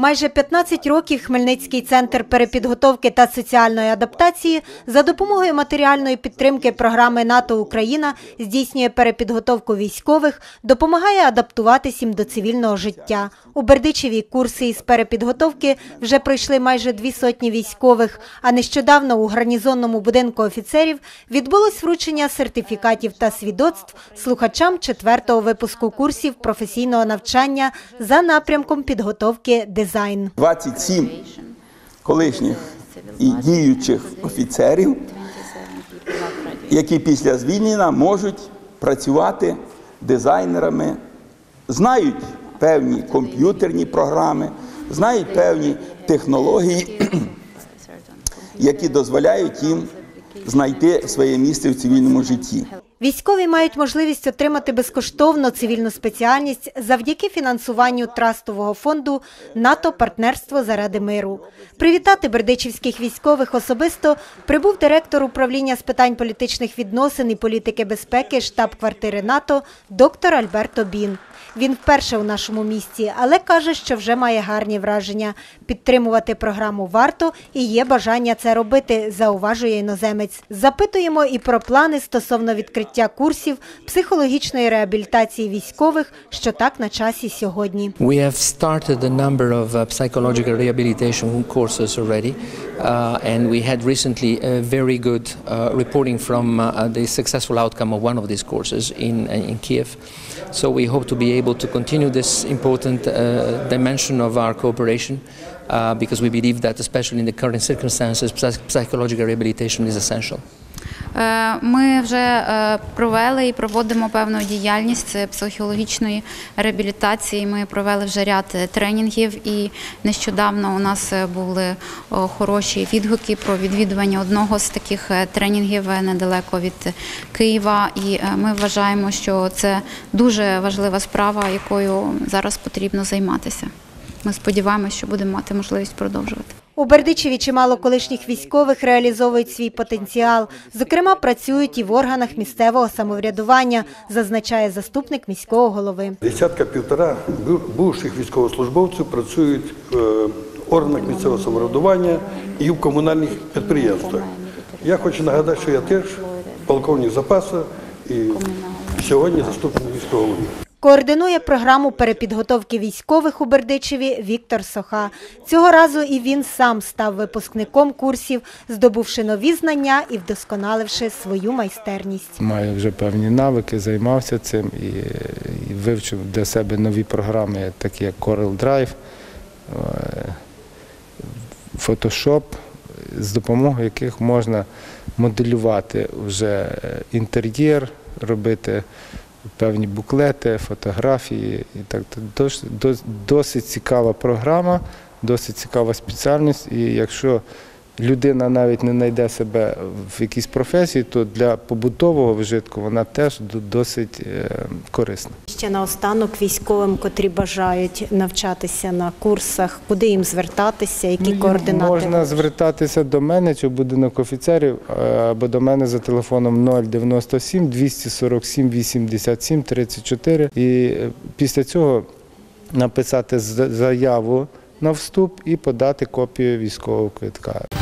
Майже 15 років Хмельницький центр перепідготовки та соціальної адаптації за допомогою матеріальної підтримки програми НАТО Україна здійснює перепідготовку військових, допомагає адаптуватись їм до цивільного життя. У Бердичеві курси із перепідготовки вже пройшли майже дві сотні військових. А нещодавно у гарнізонному будинку офіцерів відбулось вручення сертифікатів та свідоцтв слухачам четвертого випуску курсів професійного навчання за напрямком підготовки дизайн. 27 колишніх і діючих офіцерів, які після звільнення можуть працювати дизайнерами, знають певні комп'ютерні програми, знають певні технології, які дозволяють їм знайти своє місце в цивільному житті. Військові мають можливість отримати безкоштовно цивільну спеціальність завдяки фінансуванню трастового фонду НАТО партнерство заради миру. Привітати бердичівських військових особисто прибув директор управління з питань політичних відносин і політики безпеки штаб-квартири НАТО доктор Альберто Бін. Він вперше у нашому місті, але каже, що вже має гарні враження. Підтримувати програму варто і є бажання це робити, зауважує іноземець. Запитуємо і про плани стосовно відкриття курсів психологічної реабілітації військових, що так на часі сьогодні. We have started a number of uh, psychological rehabilitation courses already, uh, and we had recently a very good uh, reporting from uh, the successful outcome of one of these courses in in Kiev. So we hope to be able to continue this important uh, dimension of our cooperation. Uh, because we believe that, especially in the current circumstances, psychological rehabilitation is essential. Е, Ми вже е, провели і проводимо певну діяльність психологічної реабілітації. Ми провели вже ряд е, тренінгів, і нещодавно у нас були хороші відгуки про відвідування одного з таких тренінгів недалеко від Києва. І ми вважаємо, що це дуже важлива справа, якою зараз потрібно займатися. Ми сподіваємося, що будемо мати можливість продовжувати. У Бердичеві чимало колишніх військових реалізовують свій потенціал. Зокрема, працюють і в органах місцевого самоврядування, зазначає заступник міського голови. Десятка півтора бу- бувших військовослужбовців працюють в е, органах місцевого самоврядування і в комунальних підприємствах. Я хочу нагадати, що я теж полковник запасу і сьогодні заступник міського голови. Координує програму перепідготовки військових у Бердичеві Віктор Соха. Цього разу і він сам став випускником курсів, здобувши нові знання і вдосконаливши свою майстерність. Маю вже певні навики, займався цим і, вивчив для себе нові програми, такі як Corel Drive, е, Photoshop, з допомогою яких можна моделювати вже е, інтер'єр, робити певні буклети, фотографії. І так дос- дос- досить цікава програма, досить цікава спеціальність. І якщо людина навіть не знайде себе в якійсь професії, то для побутового вжитку вона теж досить е, корисна. Ще наостанок військовим, котрі бажають навчатися на курсах, куди їм звертатися, які координати. Можна звертатися до мене чи в будинок офіцерів е, або до мене за телефоном 097 247 87 34 і е, після цього написати заяву на вступ і подати копію військового квитка.